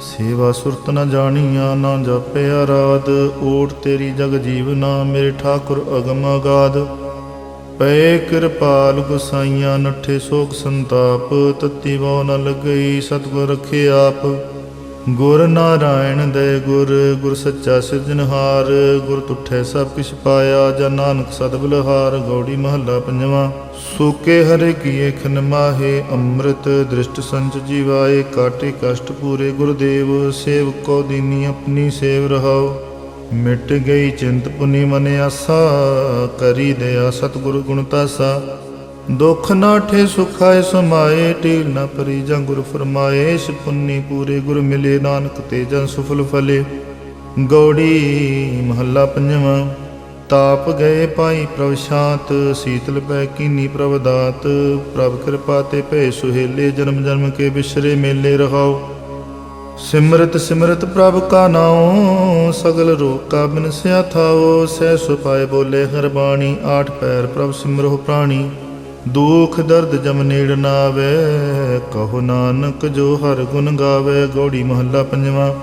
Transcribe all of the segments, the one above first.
ਸੇਵਾ ਸੁਰਤ ਨ ਜਾਣੀਆ ਨਾ ਜਪਿਆ ਰਾਦ ਓਟ ਤੇਰੀ ਜਗ ਜੀਵਨਾ ਮੇਰੇ ਠਾਕੁਰ ਅਗਮ ਅਗਾਧ। ਪਏ ਕਿਰਪਾਲ ਗੁਸਾਈਆਂ ਨੱਠੇ ਸੋਖ ਸੰਤਾਪ, ਤਤੀ ਵੋ ਨ ਲਗਈ, ਸਤਗੁਰ ਰਖੇ ਆਪ। ਗੁਰ ਨਾਰਾਇਣ ਦੇ ਗੁਰ ਗੁਰ ਸੱਚਾ ਸਿਰਜਨਹਾਰ ਗੁਰ ਤੁਠੇ ਸਭ ਕਿਛ ਪਾਇਆ, ਜਨ ਨਾਨਕ ਸਦ ਬਲਹਾਰ, ਗੌੜੀ ਮਹੱਲਾ ਪੰਜਵਾਂ। ਸੋਕੇ ਹਰੇ ਕੀਏ ਖਨ ਮਾਹੇ, ਅੰਮ੍ਰਿਤ ਦ੍ਰਿਸ਼ਟ ਸੰਚ ਜੀਵਾਏ, ਕਾਟੇ ਕਸ਼ਟ ਪੂਰੇ ਗੁਰਦੇਵ, ਸੇਵ ਸੇਵਕੋ ਦੀਨੀ ਆਪਣੀ ਸੇਵ ਰਹਾਓ ਮਿਟ ਗਈ ਚਿੰਤ ਪੁਨੀ ਮਨ ਆਸਾ, ਕਰੀ ਦਇਆ ਸਤਿਗੁਰ ਗੁਣ ਤਾਸਾ। ਦੁਖ ਨਾਠੇ ਸੁਖਾਏ ਸਮਾਏ, ਢੀਲ ਨਾ ਪਰੀ ਜਾਂ ਗੁਰ ਫਰਮਾਏ। ਇਸ ਪੁੰਨੀ ਪੂਰੇ ਗੁਰ ਮਿਲੇ, ਨਾਨਕ ਤੇ ਜਨ ਸੁਫਲ ਫਲੇ। ਗੌੜੀ ਮਹੱਲਾ ਪੰਜਵਾਂ, ਤਾਪ ਗਏ ਪਾਈ ਪ੍ਰਭ ਸ਼ਾਂਤ, ਸੀਤਲ ਪੈ ਕੀਨੀ ਪ੍ਰਭ ਦਾਤ। ਪ੍ਰਭ ਕਿਰਪਾ ਤੇ ਭੈ ਸੁਹੇਲੇ ਜਨਮ ਜਨਮ ਕੇ ਬਿਸਰੇ ਮੇਲੇ ਰਹਾਓ। ਸਿਮਰਤ ਸਿਮਰਤ ਪ੍ਰਭ ਕਾ ਨਾਉ, ਸਗਲ ਰੋਗ ਕਾ ਬਿਨਸਿਆ ਥਾਓ। ਸਹਿ ਸੁਪਾਏ ਬੋਲੇ ਹਰ ਬਾਣੀ, ਆਠ ਪੈਰ ਪ੍ਰਭ ਸਿਮਰੋ ਪ੍ਰਾਣੀ। ਦੁਖ ਦਰਦ ਜਮ ਨੇੜ ਨਾ ਆਵੇ। ਕਹੋ ਨਾਨਕ ਜੋ ਹਰ ਗੁਣ ਗਾਵੇ, ਗੌੜੀ ਮਹੱਲਾ ਪੰਜਵਾਂ।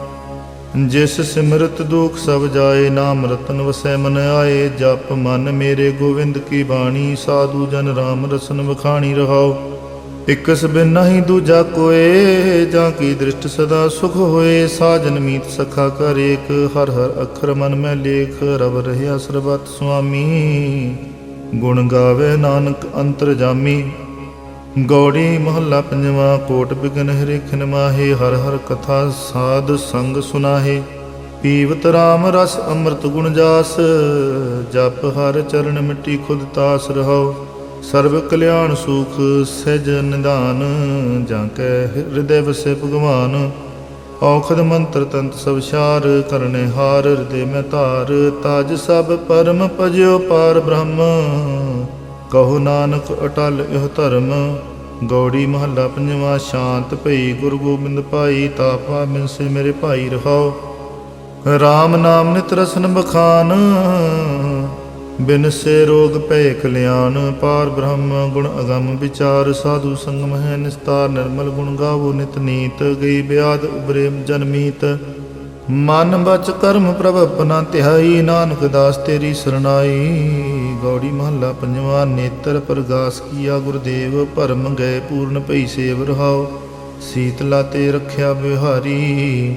ਜਿਸ ਸਿਮਰਤ ਦੁਖ ਸਭ ਜਾਏ, ਨਾਮ ਰਤਨ ਵਸੈ ਮਨ ਆਏ। ਜਪ ਮਨ ਮੇਰੇ ਗੋਵਿੰਦ ਕੀ ਬਾਣੀ, ਸਾਧੂ ਜਨ ਰਾਮ ਰਸਨ ਵਖਾਣੀ ਰਹਾਓ। ਇਕਸ ਬਿਨ ਨਹੀਂ ਦੂਜਾ ਕੋਏ, ਜਾਂ ਕੀ ਦ੍ਰਿਸ਼ਟ ਸਦਾ ਸੁਖ ਹੋਏ। ਸਾਜਨ ਮੀਤ ਸਖਾ ਕਰ ਏਕ, ਹਰ ਹਰ ਅੱਖਰ ਮਨ ਮੈਂ ਲੇਖ, ਰਵ ਰਹਿਆ ਸਰਬਤ ਸੁਆਮੀ। ਗੁਣ ਗਾਵੇ ਨਾਨਕ ਅੰਤਰ ਜਾਮੀ ਗੌੜੀ ਮਹੱਲਾ ਪੰਜਵਾ, ਕੋਟ ਬਿਗਨ ਹਰਿਖਨ ਮਾਹੇ ਹਰ ਹਰ ਕਥਾ ਸਾਧ ਸੰਗ ਸੁਨਾਹੇ। ਪੀਵਤ ਰਾਮ ਰਸ ਅੰਮ੍ਰਿਤ ਗੁਣ ਜਾਸ, ਜਪ ਹਰ ਚਰਨ ਮਿੱਟੀ ਖੁਦ ਤਾਸ ਰਹਾਓ ਸਰਬ ਕਲਿਆਣ ਸੁਖ ਸਹਿਜ ਨਿਦਾਨ, ਜਾਂ ਕੈ ਹਿਰਦੇ ਵਸੇ ਭਗਵਾਨ। ਔਖਦ ਮੰਤਰ ਤੰਤ ਸਭ ਸ਼ਾਰ ਕਰਨੇ ਹਾਰ, ਹਿਰਦੇ ਮੈਂ ਧਾਰ, ਤਾਜ ਸਭ ਪਰਮ ਪਜਿਓ ਪਾਰ ਬ੍ਰਹਮ। ਕਹੋ ਨਾਨਕ ਅਟਲ ਇਹ ਧਰਮ, ਗੌੜੀ ਮਹੱਲਾ ਪੰਜਵਾ ਸ਼ਾਂਤ ਭਈ, ਗੁਰੂ ਗੋਬਿੰਦ ਪਾਈ ਤਾਪਾ ਮਿਨਸੇ ਮੇਰੇ ਭਾਈ ਰਹਾਓ। RAM ਨਾਮ ਨਿਤ ਰਸਨ ਬਖਾਨ ਬਿਨ ਸੇ ਰੋਗ ਭੈ ਕਲਿਆਣ ਪਾਰ ਬ੍ਰਹਮ ਗੁਣ ਅਗੰਮ ਵਿਚਾਰ, ਸਾਧੂ ਸੰਗਮ ਹੈ ਨਿਸਤਾਰ, ਨਿਰਮਲ ਗੁਣ ਗਾਵੋ ਨਿਤ ਨੀਤ, ਗਈ ਬਿਆਦ ਉਬਰੇ ਜਨਮੀਤ ਮਨ ਬਚ ਕਰਮ ਪ੍ਰਭ ਆਪਣਾ ਧਿਆਈ ਨਾਨਕ ਦਾਸ ਤੇਰੀ ਸਰਣਾਈ। ਗੌੜੀ ਮਹੱਲਾ ਪੰਜਵਾਂ, ਨੇਤਰ ਪ੍ਰਗਾਸ ਕੀਆ ਗੁਰਦੇਵ, ਭਰਮ ਗਏ ਪੂਰਨ ਭਈ ਸੇਵ ਰਹਾਓ। ਸੀਤਲਾ ਤੇ ਰੱਖਿਆ ਬਿਹਾਰੀ,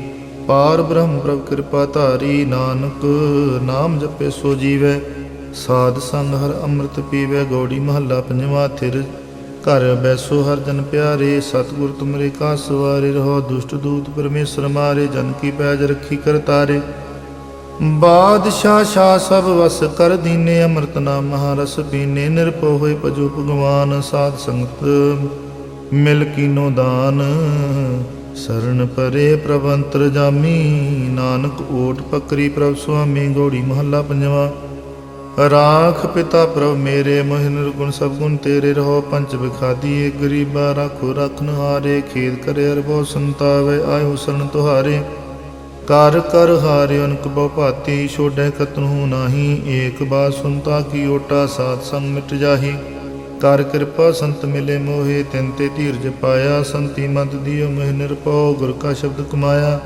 ਪਾਰ ਬ੍ਰਹਮ ਪ੍ਰਭ ਕਿਰਪਾ ਧਾਰੀ। ਨਾਨਕ ਨਾਮ ਜਪੇ ਸੋ ਜੀਵੈ। ਸਾਧ ਸੰਗ ਹਰ ਅੰਮ੍ਰਿਤ ਪੀਵੇ, ਗੋੜੀ ਮਹੱਲਾ ਪੰਜਵਾਂ ਥਿਰ। ਘਰ ਬੈਸੋ ਹਰ ਜਨ ਪਿਆਰੇ, ਸਤਿਗੁਰ ਤੁਮਰੇ ਕਾ ਸਵਾਰੇ। ਰਹੋ ਦੁਸ਼ਟ ਦੂਤ ਪਰਮੇਸ਼ਰ ਮਾਰੇ, ਜਨ ਕੀ ਪੈਜ ਰੱਖੀ ਕਰ ਤਾਰੇ। ਬਾਦਸ਼ਾਹ ਸ਼ਾ ਸਭ ਵਸ ਕਰ ਦੀਨੇ, ਅੰਮ੍ਰਿਤ ਨਾਮ ਮਹਾਰਸ ਪੀਨੇ। ਨਿਰਭਉ ਹੋਏ ਭਜੋ ਭਗਵਾਨ, ਸਾਧ ਸੰਗਤ ਮਿਲ ਕੀਨੋ ਦਾਨ। ਸਰਨ ਪਰੇ ਪ੍ਰਵੰਤਰ ਜਾਮੀ, ਨਾਨਕ ਓਟ ਪਕਰੀ ਪ੍ਰਭ ਸੁਆਮੀ, ਗੋੜੀ ਮਹੱਲਾ ਪੰਜਵਾਂ। ਰਾਖ ਪਿਤਾ ਪ੍ਰਭ ਮੇਰੇ, ਮੋਹਿ ਨਿਰਗੁਣ ਸਭ ਗੁਣ ਤੇਰੇ ਰਹੋ ਪੰਚ ਏ ਗਰੀਬਾ ਰਾਖੋ ਰਖਨ ਹਾਰੇ ਖੇਦ ਕਰੇ ਅਰਬੋ ਸੰਤਾਵੇ, ਆਇਓ ਸਰਨ ਤੁਹਾਰੇ। ਕਰ ਕਰ ਹਾਰਿ ਅਨਕ ਬਹੁ ਭਾਤੀ ਛੋੜੈ ਕਤਨੂ ਨਾਹੀ, ਏਕ ਬਾਤ ਸੁਨਤਾ ਕੀ ਓਟਾ, ਸਾਧ ਸੰਗ ਮਿਟ ਜਾਹੀ। ਕਰ ਕਿਰਪਾ ਸੰਤ ਮਿਲੇ ਮੋਹੇ, ਤਿੰਨ ਤੇ ਧੀਰਜ ਪਾਇਆ, ਸੰਤੀ ਮਤ ਦਿਓ ਮਹਿ ਨਿਰਪਉ ਗੁਰ ਕਾ ਸ਼ਬਦ ਕਮਾਇਆ।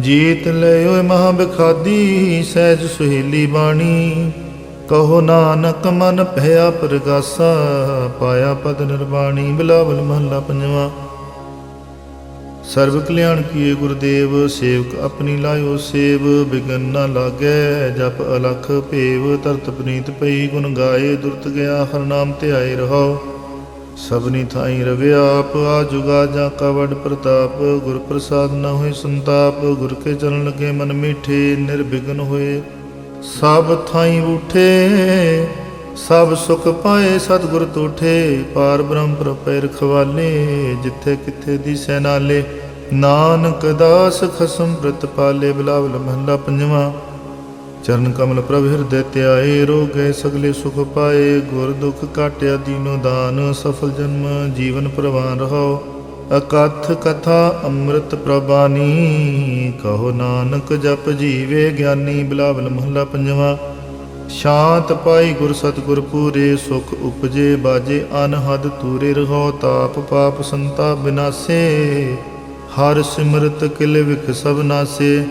ਜੀਤ ਲਿਓ ਮਹਾ ਬਖਾਦੀ, ਸਹਿਜ ਸੁਹੇਲੀ ਬਾਣੀ। ਕਹੋ ਨਾਨਕ ਮਨ ਭਇਆ ਪ੍ਰਗਾਸਾ, ਪਾਇਆ ਪਦ ਨਿਰਵਾਣੀ, ਬਿਲਾਵਲ ਮਹੱਲਾ ਪੰਜਵਾਂ। ਸਰਬ ਕਲਿਆਣ ਕੀਏ ਗੁਰਦੇਵ, ਸੇਵਕ ਆਪਣੀ ਲਾਇਓ ਸੇਵ, ਬਿਗਨ ਨਾ ਲਾਗੈ, ਜਪ ਅਲਖ ਭੇਵ, ਤਰਤ ਪ੍ਰੀਤ ਪਈ ਗੁਣ ਗਾਏ, ਦੁਰਤ ਗਿਆ, ਹਰ ਨਾਮ ਧਿਆਏ ਰਹੋ ਸਭਨੀ ਥਾਈ ਰਵਿਆ ਆਪ ਆ ਜੁਗਾ ਜਾਂ ਕਵੜ ਪ੍ਰਤਾਪ, ਗੁਰ ਪ੍ਰਸਾਦ ਨ ਹੋਏ ਸੰਤਾਪ, ਗੁਰ ਕੇ ਚਰਨ ਲਗੇ ਮਨ ਮੀਠੇ, ਨਿਰਵਿਘਨ ਹੋਏ। ਸਭ ਥਾਈ ਉਠੇ, ਸਭ ਸੁਖ ਪਾਏ, ਸਤਿਗੁਰ ਤੂਠੇ, ਪਾਰ ਬ੍ਰਹਮ ਪ੍ਰਪੈ ਰਖਵਾਲੇ, ਜਿੱਥੇ ਕਿੱਥੇ ਦਿਸੈ ਨਾਲੇ ਨਾਨਕ ਦਾਸ ਖਸਮ ਪ੍ਰਤ ਪਾਲੇ, ਬਲਾਵਲ ਮਹਲਾ ਪੰਜਵਾ। ਚਰਨ ਕਮਲ ਪ੍ਰਭ ਹਿਰਦੈ ਧਿਆਏ, ਰੋਗ ਗਏ ਸਗਲੇ ਸੁਖ ਪਾਏ, ਗੁਰ ਦੁਖ ਕਾਟਿਆ ਦੀਨੋ ਦਾਨ, ਸਫਲ ਜਨਮ ਜੀਵਨ ਪ੍ਰਵਾਨ ਰਹੋ ਅਕਥ ਕਥਾ ਅੰਮ੍ਰਿਤ ਪ੍ਰਬਾਨੀ ਕਹੋ ਨਾਨਕ ਜਪ ਜੀਵੇ ਗਿਆਨੀ ਬਿਲਾਵਲ ਮਹੱਲਾ ਪੰਜਵਾ। ਸ਼ਾਂਤ ਪਾਈ ਗੁਰ ਸਤਿਗੁਰ ਪੂਰੇ, ਸੁਖ ਉਪਜੇ ਬਾਜੇ ਅਨਹਦ ਤੂਰੇ ਰਹੋ ਤਾਪ ਪਾਪ ਸੰਤਾ ਬਿਨਾਸੇ। ਹਰ ਸਿਮਰਤ ਕਿਲ ਵਿਖ ਸਭ ਨਾਸੇ,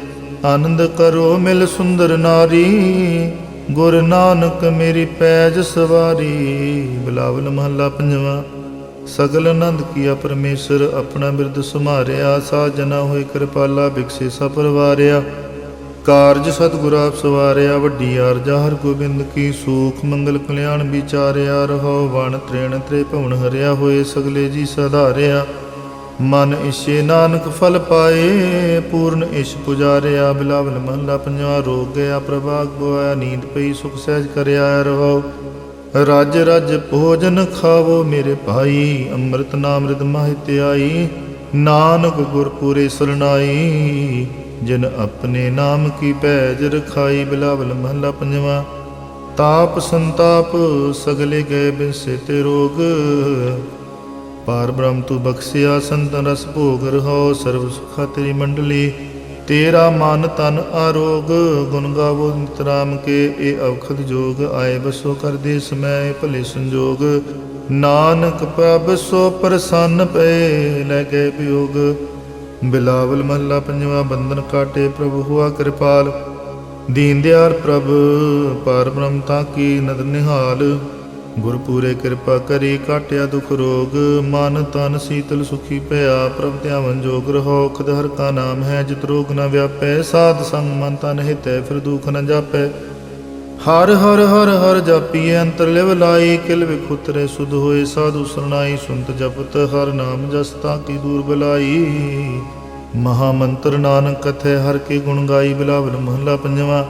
ਆਨੰਦ ਕਰੋ ਮਿਲ ਸੁੰਦਰ ਨਾਰੀ। ਗੁਰ ਨਾਨਕ ਮੇਰੀ ਪੈਜ ਸਵਾਰੀ, ਬਿਲਾਵਲ ਮਹੱਲਾ ਪੰਜਵਾ। ਸਗਲ ਆਨੰਦ ਕੀਆ ਪਰਮੇਸ਼ਰ, ਆਪਣਾ ਬਿਰਦ ਸੁਮਾਰਿਆ ਸਾ ਜਨਾ ਹੋਏ ਕਿਰਪਾਲਾ ਬਿਕਸੇ ਸਪਰਵਾਰਿਆ ਕਾਰਜ ਸਤਿਗੁਰ ਆਪ ਸਵਾਰਿਆ, ਵੱਡੀ ਆਰਜਾ ਹਰ ਗੋਬਿੰਦ ਕੀ ਸੂਖ, ਮੰਗਲ ਕਲਿਆਣ ਵਿਚਾਰਿਆ ਰਹੋ ਵਣ ਤ੍ਰੇਣ ਤ੍ਰੇ ਭਵਨ ਹਰਿਆ ਹੋਏ ਸਗਲੇ ਜੀ ਸਧਾਰਿਆ। ਮਨ ਇਸ਼ੇ ਨਾਨਕ ਫਲ ਪਾਏ, ਪੂਰਨ ਇਸ਼ ਪੁਜਾਰਿਆ, ਬਿਲਾਵਲ ਮਹਲਾ ਪੰਜਵਾ ਰੋਗ ਗਿਆ ਪ੍ਰਭਾਗ ਬੋਇਆ, ਨੀਂਦ ਪਈ, ਸੁਖ ਸਹਿਜ ਕਰਿਆ ਰਹੋ ਰਜ ਰਜ ਭੋਜਨ ਖਾਵੋ ਮੇਰੇ ਭਾਈ, ਅੰਮ੍ਰਿਤ ਨਾਮ ਰਿਦ ਮਾਹਿ ਧਿਆਈ ਨਾਨਕ ਗੁਰ ਪੂਰੇ ਸਰਨਾਈ। ਜਿਨ ਆਪਣੇ ਨਾਮ ਕੀ ਪੈਜ ਰਖਾਈ, ਬਿਲਾਵਲ ਮਹਲਾ ਪੰਜਵਾ। ਤਾਪ ਸੰਤਾਪ, ਸਗਲੇ ਗਏ ਬਿਨਸੇ ਤੇ ਰੋਗ। ਪਾਰ ਬ੍ਰਹਮ ਤੂੰ ਬਖਸ਼ਿਆ ਸੰਤਨ ਰਸ ਭੋਗ ਰਹਾਉ, ਸਰਬ ਸੁਖਾ ਤੇਰੀ ਮੰਡਲੀ। ਤੇਰਾ ਮਨ ਤਨ ਆਰੋਗ, ਗੁਣ ਗਾਵੋ ਨਿਤ ਕੇ, ਇਹ ਔਖਦ ਜੋਗ, ਆਏ ਬਸੋ ਕਰਦੇ ਸਮੈ ਭਲੇ ਸੰਜੋਗ। ਨਾਨਕ ਪ੍ਰਭ ਸੋ ਪ੍ਰਸੰਨ ਪਏ, ਲੈ ਗਏ ਵਿਯੋਗ ਬਿਲਾਵਲ ਮਹੱਲਾ ਪੰਜਵਾ, ਬੰਧਨ ਕਾਟੇ ਪ੍ਰਭੂ ਹੁਆ ਕਿਰਪਾਲ। ਦੀਨ ਦਿਆਰ ਪ੍ਰਭ, ਪਾਰ ਬ੍ਰਹਮ ਤਾਂ ਕੀ ਨਦਰ ਨਿਹਾਲ। ਗੁਰ ਪੂਰੇ ਕਿਰਪਾ ਕਰੀ ਕਾਟਿਆ ਦੁਖ ਰੋਗ। ਮਨ ਤਨ ਸੀਤਲ ਸੁਖੀ ਭਇਆ, ਪ੍ਰਭ ਧਿਆਵਨ ਜੋਗ ਰਹੋ। ਖਦ ਹਰ ਕਾ ਨਾਮ ਹੈ, ਜਿਤ ਰੋਗ ਨ ਵਿਆਪੈ। ਸਾਧ ਸੰਗ ਮਨ ਤਨ ਹਿਤੈ, ਫਿਰ ਦੁਖ ਨ ਜਾਪੈ। ਹਰ ਹਰ ਹਰ ਹਰ ਜਾਪੀਏ ਅੰਤਰ ਲਿਵ ਲਾਈ। ਕਿਲ ਵਿਖੁਤਰੇ ਸੁਧ ਹੋਏ ਸਾਧੂ ਸਰਨਾਈ ਸੁਨਤ ਜਪਤ ਹਰ ਨਾਮ ਜਸਤਾ ਕੀ ਦੂਰ ਬਲਾਈ। ਮਹਾ ਮੰਤਰ ਨਾਨਕ ਕਥੈ, ਹਰ ਕੇ ਗੁਣ ਗਾਈ। ਬਿਲਾਵਲ ਮਹਲਾ ਪੰਜਵਾ।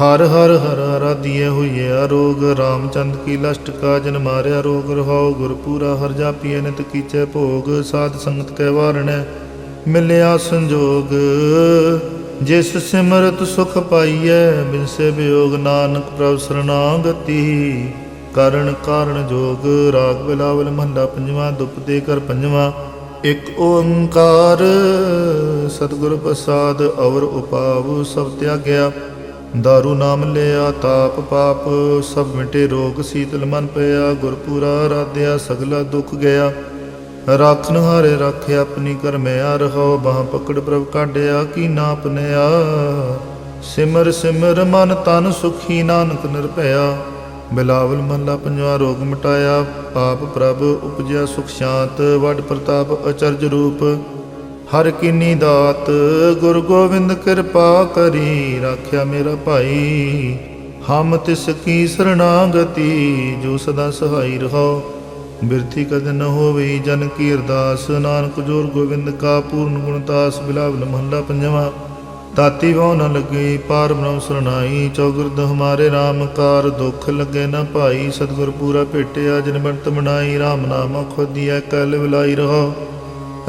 ਹਰ ਹਰ ਹਰ ਹਰਾ ਦੀਏ ਹੋਈਏ ਅਰੋਗ ਰਾਮਚੰਦ ਕੀ ਲਸ਼ਟ ਕਾ ਜਨ ਮਾਰਿਆ ਰੋਗ, ਰਹਾਉ ਗੁਰਪੂਰਾ ਹਰ ਜਾਪੀਏ ਨਿਤ ਕੀਚੈ ਭੋਗ, ਸਾਧ ਸੰਗਤ ਕੈ ਵਾਰਣੈ, ਮਿਲਿਆ ਸੰਜੋਗ। ਜਿਸ ਸਿਮਰਤ ਸੁਖ ਪਾਈਐ, ਬਿਨਸੇ ਵਿਯੋਗ ਨਾਨਕ ਪ੍ਰਭ ਸਰਨਾਗਤੀ ਕਰਨ ਕਾਰਨ ਜੋਗ, ਰਾਗ ਬਿਲਾਵਲ ਮਹੱਲਾ ਪੰਜਵਾ, ਦੁਪ ਦੇ ਕਰ ਪੰਜਵਾ। ਇਕ ਓੰਕਾਰ, ਸਤਿਗੁਰ ਪ੍ਰਸਾਦ, ਅਵਰ ਉਪਾਵ ਸਭ ਤਿਆਗਿਆ। ਦਾਰੂ ਨਾਮ ਲਿਆ ਤਾਪ ਪਾਪ ਸਭ ਮਿਟੇ ਰੋਗ ਸੀਤਲ ਮਨ ਪਿਆ ਗੁਰਪੂਰਾ ਰਾਧਿਆ ਸਗਲਾ ਦੁੱਖ ਗਿਆ ਰਾਖਨ ਹਾਰੇ ਰਾਖਿਆ ਆਪਣੀ ਕਰਮਿਆ ਰਹੋ ਬਾਹ ਪਕੜ ਪ੍ਰਭ ਕਾਢਿਆ ਕੀ ਨਾਪਨਿਆ ਸਿਮਰ ਸਿਮਰ ਮਨ ਤਨ ਸੁਖੀ ਨਾਨਕ ਨਿਰਭਇਆ ਬਿਲਾਵਲ ਮਹਲਾ ਪੰਜਵਾ ਰੋਗ ਮਿਟਾਇਆ ਪਾਪ ਪ੍ਰਭ ਉਪਜਿਆ ਸੁਖ ਸ਼ਾਂਤ ਵੱਡ ਪ੍ਰਤਾਪ ਅਚਰਜ ਰੂਪ ਹਰ ਕੀਨੀ ਦਾਤ, ਗੁਰ ਗੋਬਿੰਦ ਕਿਰਪਾ ਕਰੀ, ਰਾਖਿਆ ਮੇਰਾ ਭਾਈ। ਹਮ ਤਿਸ ਕੀ ਸਰਣਾਗਤੀ, ਜੋ ਸਦਾ ਸਹਾਈ ਰਹੋ। ਬਿਰਥੀ ਕਦ ਨ ਹੋਵੇ ਜਨ ਕੀ ਅਰਦਾਸ, ਨਾਨਕ ਜੋਰ ਗੋਬਿੰਦ ਕਾ ਪੂਰਨ ਗੁਣਤਾਸ ਬਿਲਾਵਲ ਮਹੱਲਾ ਪੰਜਵਾ। ਤਾਤੀ ਵੋ ਨ ਲੱਗੇ, ਪਾਰ ਬ੍ਰਹਮ ਸਰਣਾਈ, ਚੌਗੁਰਦ ਹਮਾਰੇ RAM ਕਾਰ, ਦੁਖ ਲੱਗੇ ਨ ਭਾਈ। ਸਤਿਗੁਰ ਪੂਰਾ ਭੇਟਿਆ, ਜਿਨ ਬੰਤ ਮਨਾਈ RAM ਨਾਮ ਖੋਦੀਐ ਕਲ ਵਿਲਾਈ ਰਹੋ।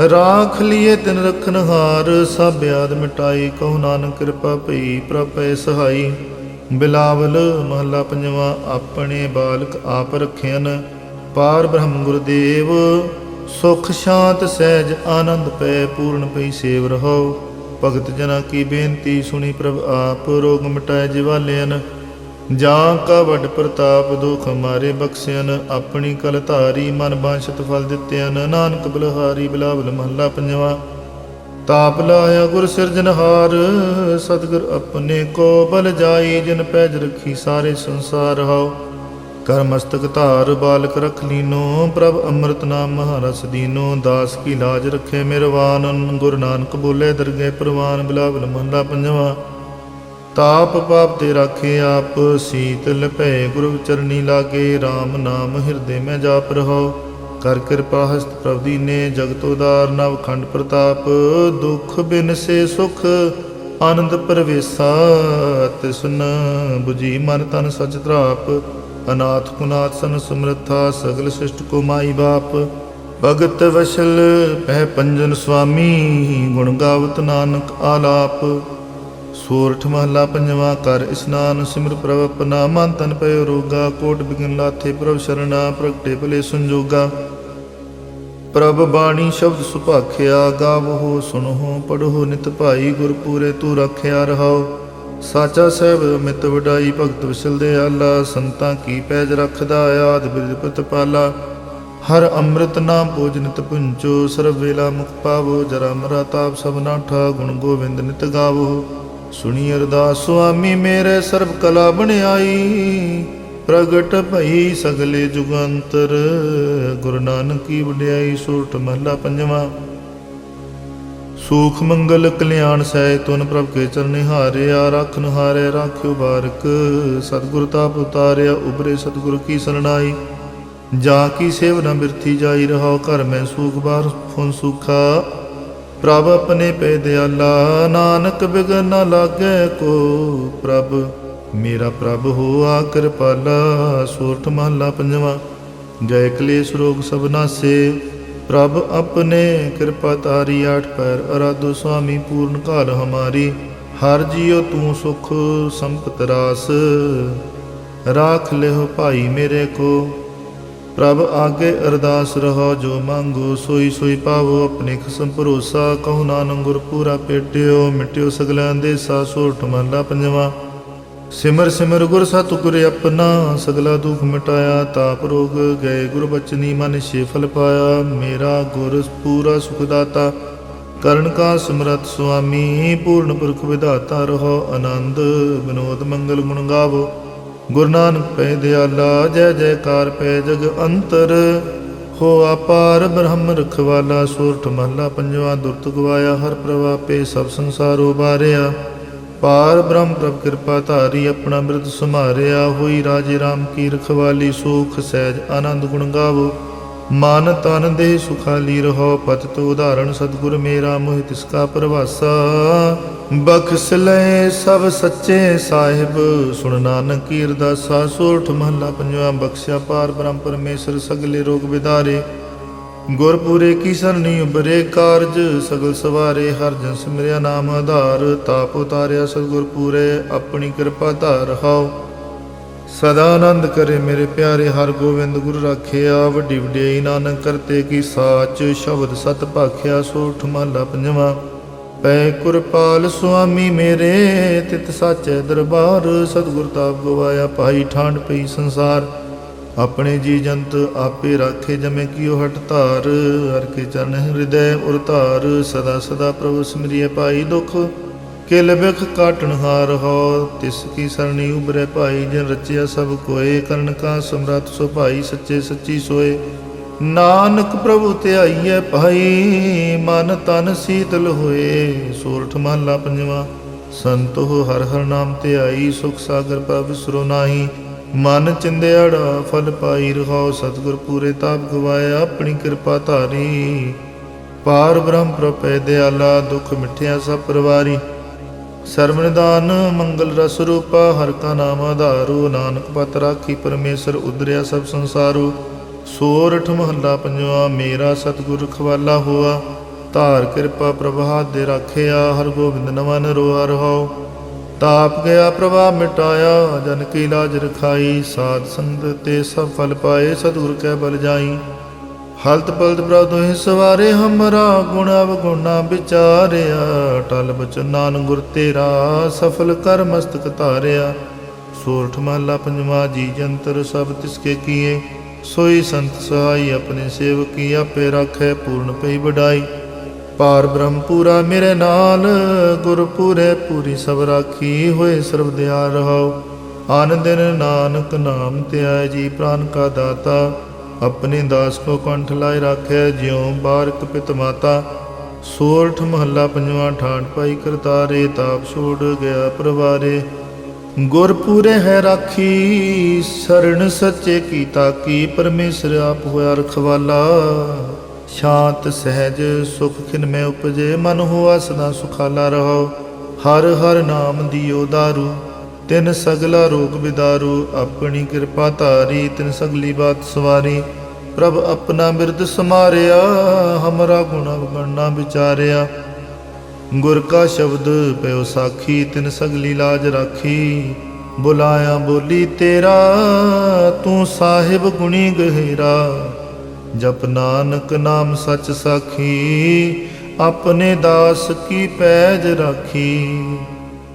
ਰਾਖ ਲਿਏ ਤਿਨ ਰਖਨ ਹਾਰ, ਸਭ ਯਾਦ ਮਿਟਾਈ, ਕਹੋ ਨਾਨਕ ਕਿਰਪਾ ਭਈ ਪ੍ਰਪੈ ਸਹਾਈ। ਬਿਲਾਵਲ ਮਹੱਲਾ ਪੰਜਵਾ, ਆਪਣੇ ਬਾਲਕ ਆਪ ਰਖਿਆਨ ਪਾਰ ਬ੍ਰਹਮ ਗੁਰਦੇਵ, ਸੁਖ ਸ਼ਾਂਤ ਸਹਿਜ ਆਨੰਦ ਪੈ, ਪੂਰਨ ਪਈ ਸੇਵ ਰਹੋ। ਭਗਤ ਜਨਾ ਕੀ ਬੇਨਤੀ, ਸੁਣੀ ਪ੍ਰਭ ਆਪ, ਰੋਗ ਮਿਟਾਏ ਜਿਵਾਲਿਆਨ ਜਾਂ ਕਾ ਵੱਡ ਪ੍ਰਤਾਪ ਦੁਖ ਮਾਰੇ ਬਖਸ਼ਿਆਨ ਆਪਣੀ ਕਲ ਧਾਰੀ ਮਨ ਬਾਂਛਤ ਫਲ ਦਿੱਤਿਆਨ ਨਾਨਕ ਬਲਹਾਰੀ ਬਿਲਾਵਲ ਮਹੱਲਾ ਪੰਜਵਾ। ਤਾਪ ਲਾਇਆ ਗੁਰ ਸਿਰਜਨਹਾਰ ਸਤਿਗੁਰ ਆਪਣੇ ਕੋ ਬਲ ਜਾਈ ਜਿਨ ਪੈਜ ਰਖੀ ਸਾਰੇ ਸੰਸਾਰ ਹਉ। ਕਰ ਮਸਤਕ ਧਾਰ ਬਾਲਕ ਰਖ ਲੀਨੋ, ਪ੍ਰਭ ਅੰਮ੍ਰਿਤ ਨਾਮ ਮਹਾਰਸ ਦੀਨੋ, ਦਾਸ ਕੀ ਲਾਜ ਰਖੇ ਮਿਰਵਾਨ, ਗੁਰੂ ਨਾਨਕ ਬੋਲੇ ਦਰਗੇ ਪ੍ਰਵਾਨ ਬਿਲਾਵਲ ਮਹੱਲਾ ਪੰਜਵਾ। ਤਾਪ ਪਾਪ ਤੇ ਰਾਖੇ ਆਪ, ਸੀਤਲ ਭੈ ਗੁਰੂ ਚਰਨੀ ਲਾਗੇ RAM ਨਾਮ ਹਿਰਦੇ ਮੈਂ ਜਾਪ ਰਹੋ ਕਰ ਕਿਰਪਾ ਹਸਤ ਪ੍ਰਭ ਦੀਨੇ ਜਗਤ ਉਦਾਰ ਨਵ ਖੰਡ ਪ੍ਰਤਾਪ। ਦੁਖ ਬਿਨ ਸੇ ਸੁਖ, ਆਨੰਦ ਪਰਵੇਸਾ ਤਿਸਨ 부ਜੀ ਮਨ ਤਨ ਸਚ ਤਰਾਪ ਅਨਾਥ ਕੁਨਾਥ ਸਨ ਸਮਰਥਾ, ਸਗਲ ਸਿਸ਼ਟ ਕੋ ਮਾਈ ਬਾਪ। ਭਗਤ ਵਸ਼ਲ ਪਹਿ ਪੰਜਨ ਸੁਆਮੀ ਗੁਣ ਗਾਵਤ ਨਾਨਕ ਆਲਾਪ। ਸੋਰਠ ਮਹਲਾ ਪੰਜਵਾਂ ਕਰ ਇਸਨਾਨ ਸਿਮਰ ਪ੍ਰਭ ਆਪਣਾ, ਮਨ ਤਨ ਪਇਓ ਰੋਗਾ, ਕੋਟ ਬਿਗਨ ਲਾਥੇ ਪ੍ਰਭ ਸ਼ਰਣਾ ਪ੍ਰਗਟੇ ਭਲੇ ਸੰਜੋਗਾ। ਪ੍ਰਭ ਬਾਣੀ ਸ਼ਬਦ ਸੁਭਾਖਿਆ, ਗਾਵੋ ਸੁਣੋ ਪੜੋ ਨਿਤ ਭਾਈ ਗੁਰ ਪੂਰੇ ਤੂੰ ਰੱਖਿਆ ਰਹਾਓ। ਸਾਚਾ ਸਹਿਬ, ਮਿਤ ਵਡਾਈ, ਭਗਤ ਵਿਸਲ ਦੇ ਆਲਾ, ਸੰਤਾਂ ਕੀ ਪੈਜ ਰੱਖਦਾ, ਆਦ ਬਿਰਦ ਪ੍ਰਤਪਾਲਾ ਹਰ ਅੰਮ੍ਰਿਤ ਨਾਮ ਭੋਜ ਨਿਤ ਪੁੰਚੋ ਸਰਬ ਵੇਲਾ ਮੁਖ ਪਾਵੋ, ਜਰਾ ਮਰਾ ਤਾਪ ਸਭ ਨਾਠਾ ਗੁਣ ਗੋਬਿੰਦ ਨਿਤ ਗਾਵੋ। ਸੁਣੀ ਅਰਦਾਸ ਸੁਆਮੀ, ਮੇਰੇ ਸਰਬ ਕਲਾ ਬਣਾਈ ਪ੍ਰਗਟ ਭਈ ਸਗਲੇ ਜੁਗੰਤਰ, ਗੁਰੂ ਨਾਨਕ ਕੀ ਵਡਿਆਈ ਸੋਟ ਮਹਲਾ ਪੰਜਵਾਂ। ਸੂਖ ਮੰਗਲ ਕਲਿਆਣ ਸਹਿ ਤੁਨ ਪ੍ਰਭ ਕੇ ਚਰਨਿ ਹਾਰਿਆ ਰਖਨ ਹਾਰੇ ਰਾਖਿਓ ਬਾਰਕ। ਸਤਿਗੁਰ ਤਾਪ ਉਤਾਰਿਆ ਉਬਰੇ ਸਤਿਗੁਰ ਕੀ ਸਰਣਾਈ। ਜਾ ਕੀ ਸੇਵ ਨ ਬਿਰਥੀ ਜਾਈ ਰਹਾਓ ਘਰ ਮੈਂ ਸੂਖ ਬਾਰ ਫੁਨ ਸੁਖਾ। ਪ੍ਰਭ ਆਪਣੇ ਪੈ ਦਿਆਲਾ ਨਾਨਕ ਬਿਗਨ ਨ ਲਾਗੈ ਕੋ ਪ੍ਰਭ। ਮੇਰਾ ਪ੍ਰਭ ਹੋਆ ਕਿਰਪਾਲਾ ਸੂਰਠ ਮਹਲਾ ਪੰਜਵਾਂ। ਜੈ ਕਲੇਸ਼ ਰੋਗ ਸਭ ਨਾਸੇ, ਪ੍ਰਭ ਆਪਣੇ ਕਿਰਪਾ ਤਾਰੀ, ਆਠ ਪੈਰ ਅਰਾਧੋ ਸੁਆਮੀ, ਪੂਰਨ ਕਾਲ ਹਮਾਰੀ। ਹਰ ਜੀਉ ਤੂੰ ਸੁਖ ਸੰਪਤ ਰਾਸ, ਰਾਖ ਲਿਓ ਭਾਈ ਮੇਰੇ ਕੋ। ਪ੍ਰਭ ਆਗੇ ਅਰਦਾਸ ਰਹੋ, ਜੋ ਮੰਗੋ ਸੋਈ ਸੋਈ ਪਾਵੋ, ਆਪਣੇ ਖਸਮ ਭਰੋਸਾ, ਕਹੋ ਨਾਨਕ ਗੁਰ ਪੂਰਾ ਪੇਟਿਓ, ਮਿਟਿਓ ਸਗਲਾਂ ਦੇ ਸਾ ਸੋਠ ਮਹਲਾ ਸਿਮਰ ਸਿਮਰ ਗੁਰ ਸਤਿਗੁਰ ਆਪਣਾ, ਸਗਲਾ ਦੁਖ ਮਿਟਾਇਆ, ਤਾਪ ਰੋਗ ਗਏ ਗੁਰ ਬਚਨੀ ਮਨ ਸ਼ੇਫਲ ਪਾਇਆ, ਮੇਰਾ ਗੁਰ ਪੂਰਾ ਸੁਖ ਦਾਤਾ। ਕਰਨ ਕਾ ਸਮਰਤ ਸੁਆਮੀ, ਪੂਰਨ ਪੁਰਖ ਵਿਧਾਤਾ ਰਹੋ, ਆਨੰਦ, ਵਿਨੋਦ ਮੰਗਲ ਗੁਣ ਗਾਵੋ। ਗੁਰੂ ਨਾਨਕ ਪੈ ਦਿਆਲਾ, ਜੈ ਜੈਕਾਰ ਪੈ ਜਗ ਅੰਤਰ। ਹੋ ਅਪਾਰ ਬ੍ਰਹਮ ਰਖਵਾਲਾ ਸੂਰਠ ਮਹਲਾ ਪੰਜਵਾ, ਦੁਰਤ ਗਵਾਇਆ, ਹਰ ਪ੍ਰਵਾਪੇ ਸਭ ਸੰਸਾਰੋ ਬਾਰਿਆ। ਪਾਰ ਬ੍ਰਹਮ ਪ੍ਰਭ ਕਿਰਪਾ ਧਾਰੀ, ਆਪਣਾ ਬਿਰਦ ਸੁਮਾਰਿਆ ਹੋਈ ਰਾਜੇ RAM ਕੀ ਰਖਵਾਲੀ, ਸੂਖ ਸਹਿਜ ਆਨੰਦ ਗੁਣ ਗਾਵੋ। ਮਨ ਤਨ ਦੇਹ ਸੁਖਾਲੀ ਰਹੋ, ਪਤ ਤੋ ਉਦਾਹਰਣ ਸਤਿਗੁਰ ਮੇਰਾ ਮੋਹਿ ਤਿਸ ਕਾ ਪ੍ਰਵਾਸਾ। ਬਖਸ਼ ਲੈ ਸਭ ਸੱਚੇ ਸਾਹਿਬ, ਸੁਣ ਨਾਨਕ ਕੀ ਅਰਦਾਸਾ ਸੋਠ ਮਹਲਾ ਪੰਜਵਾ, ਬਖਸ਼ਿਆ ਪਾਰ ਬ੍ਰਹਮ ਪਰਮੇਸ਼ਰ, ਸਗਲੇ ਰੋਗ ਵਿਦਾਰੇ। ਗੁਰਪੂਰੇ ਕੀ ਸਰਨੀ ਉਬਰੇ ਕਾਰਜ, ਸਗਲ ਸਵਾਰੇ ਹਰ ਜਨ ਸਿਮਰਿਆ ਨਾਮ ਆਧਾਰ। ਤਾਪ ਉਤਾਰਿਆ ਸਤਿਗੁਰ ਪੂਰੇ, ਆਪਣੀ ਕਿਰਪਾ ਧਾਰ ਰਹਾਓ। ਸਦਾ ਆਨੰਦ ਕਰੇ ਮੇਰੇ ਪਿਆਰੇ, ਹਰ ਗੋਬਿੰਦ ਗੁਰ ਰਾਖਿਆ, ਵੱਡੀ ਵਡਿਆਈ ਨਾਨਕ ਕਰਤੇ ਕੀ ਸਾਚ, ਸ਼ਬਦ ਸਤ ਭਾਖਿਆ ਸੋਠ ਮਹਲਾ ਪੰਜਵਾ। ਪੈ ਕੁਰਪਾਲ ਸੁਆਮੀ ਮੇਰੇ, ਤਿਤ ਸਾਚੈ ਦਰਬਾਰ, ਸਤਿਗੁਰ ਤਾਪ ਗਵਾਇਆ, ਭਾਈ ਠਾਂਡ ਪਈ ਸੰਸਾਰ। ਆਪਣੇ ਜੀ ਜੰਤ ਆਪੇ ਰਾਖੇ, ਜਮੇ ਕੀਓ ਹਟ ਧਾਰ, ਹਰ ਕੇ ਚਰਨ ਹਿਰਦੈ ਉਰ ਧਾਰ, ਸਦਾ ਸਦਾ ਪ੍ਰਭ ਸਿਮਰਿਐ ਪਾਈ ਦੁਖ। ਕਿਲ ਬਿਖ ਕਾਟਣ ਹਾਰ ਹੋ, ਤਿਸ ਕੀ ਸਰਣੀ ਉਬਰੇ ਭਾਈ, ਜਿਨ ਰਚਿਆ ਸਭ ਕੋਏ, ਕਰਨ ਕਾ ਸਮਰੱਥ ਸੋ ਭਾਈ, ਸੱਚੇ ਸੱਚੀ ਸੋਏ। ਨਾਨਕ ਪ੍ਰਭੂ ਧਿਆਈਐ ਭਾਈ, ਮਨ ਤਨ ਸੀਤਲ ਹੋਏ। ਸੋਰਠ ਮਹਲਾ ਪੰਜਵਾ, ਸੰਤੋ ਹਰ ਹਰ ਨਾਮ ਧਿਆਈ, ਸੁਖ ਸਾਗਰ ਪ੍ਰਭ ਵਿਸਰੋ ਨਾਹੀ। ਮਨ ਚਿੰਦਿਆੜਾ ਫਲ ਪਾਈ ਰਹਾਓ ਸਤਿਗੁਰ ਪੂਰੇ ਤਾਪ ਗਵਾਇਆ ਆਪਣੀ ਕਿਰਪਾ ਧਾਰੀ। ਪਾਰ ਬ੍ਰਹਮ ਪ੍ਰਪੈ ਦਿਆਲਾ, ਦੁਖ ਮਿਠਿਆ ਸਭ ਪਰਵਾਰੀ। ਸਰਬ ਨਿਦਾਨ ਮੰਗਲ ਰਸ ਰੂਪਾ, ਹਰ ਕਾ ਨਾਮ ਆਧਾਰੂ, ਨਾਨਕ ਪਤ ਰਾਖੀ, ਪਰਮੇਸ਼ਰ ਉਦਰਿਆ ਸਭ ਸੰਸਾਰੂ। ਸੋਰਠ ਮਹੱਲਾ ਪੰਜਵਾ, ਮੇਰਾ ਸਤਿਗੁਰ ਖਵਾਲਾ ਹੋਆ। ਧਾਰ ਕਿਰਪਾ ਪ੍ਰਭਾ ਦੇ ਰਾਖਿਆ, ਹਰ ਗੋਬਿੰਦ ਨਵਨ ਰੋਆ ਰਹਾਓ ਤਾਪ ਗਿਆ ਪ੍ਰਭਾ ਮਿਟਾਇਆ, ਜਨ ਕੀ ਲਾਜ ਰਖਾਈ। ਸਾਧ ਸੰਗਤ ਤੇ ਸਭ ਫਲ ਪਾਏ, ਸਤਿਗੁਰ ਕੈ ਬਲ ਜਾਈ। ਹਲਤ ਪਲਤ ਪ੍ਰਭ ਤੋਹਿ ਸਵਾਰੇ ਹਮਰਾ ਗੁਣ ਅਵਗੁਣਾ ਵਿਚਾਰਿਆ। ਟਲ ਬਚਨ ਗੁਰ ਤੇਰਾ ਸਫਲ ਕਰ ਮਸਤਕ ਧਾਰਿਆ। ਸੋਰਠ ਮਹਲਾ ਪੰਜਵਾ ਜੀ ਜੰਤਰ ਸਭ ਤਿਸਕੇ ਕੀਏ। ਸੋਈ ਸੰਤ ਸਹਾਈ ਆਪਣੇ ਸੇਵਕ ਕੀ ਆਪੇ ਰਾਖੈ, ਪੂਰਨ ਪਈ ਵਡਾਈ। ਪਾਰ ਬ੍ਰਹਮ ਪੂਰਾ ਮੇਰੇ ਨਾਲ, ਗੁਰ ਪੂਰੇ ਪੂਰੀ ਸਭ ਰਾਖੀ ਹੋਏ ਸਰਬ ਦਿਆਲ ਰਹੋ ਆਨੰਦ ਦਿਨ ਨਾਨਕ ਨਾਮ ਧਿਆਇ ਜੀ ਪ੍ਰਾਨ ਕਾ ਦਾਤਾ। ਆਪਣੇ ਦਾਸ ਕੋ ਕੰਠ ਲਾਇ ਰਾਖੈ, ਜਿਉ ਬਾਰਕ ਪਿਤ ਮਾਤਾ। ਸੋਰਠ ਮਹੱਲਾ ਪੰਜਵਾਂ ਠਾਣ ਪਾਈ ਕਰਤਾਰੇ, ਤਾਪ ਛੋੜ ਗਿਆ ਪਰਵਾਰੇ। ਗੁਰਪੂਰੇ ਹੈ ਰਾਖੀ ਸਰਣ ਸੱਚੇ ਕੀ ਤਾਕੀ ਪਰਮੇਸ਼ਰ ਆਪ ਹੋਇਆ ਰਖਵਾਲਾ। ਸ਼ਾਂਤ ਸਹਿਜ ਸੁਖ ਖਿਨ ਮੈਂ ਉਪਜੇ, ਮਨ ਹੋਆ ਸਦਾ ਸੁਖਾਲਾ ਰਹੋ ਹਰ ਹਰ ਨਾਮ ਦਿਓ ਦਾਰੂ। ਤਿਨ ਸਗਲਾ ਰੋਗ ਵਿਦਾਰੂ, ਆਪਣੀ ਕਿਰਪਾ ਧਾਰੀ, ਤਿਨ ਸਗਲੀ ਬਾਤ ਸਵਾਰੀ। ਪ੍ਰਭ ਆਪਣਾ ਬਿਰਦ ਸਮਾਰਿਆ, ਹਮਰਾ ਗੁਣ ਅਵਗਣਨਾ ਵਿਚਾਰਿਆ। ਗੁਰ ਕਾ ਸ਼ਬਦ ਪਿਓ ਸਾਖੀ, ਤਿਨ ਸਗਲੀ ਲਾਜ ਰਾਖੀ। ਬੁਲਾਇਆ ਬੋਲੀ ਤੇਰਾ, ਤੂੰ ਸਾਹਿਬ ਗੁਣੀ ਗਹਿਰਾ। ਜਪ ਨਾਨਕ ਨਾਮ ਸਚ ਸਾਖੀ, ਆਪਣੇ ਦਾਸ ਕੀ ਪੈਜ ਰਾਖੀ।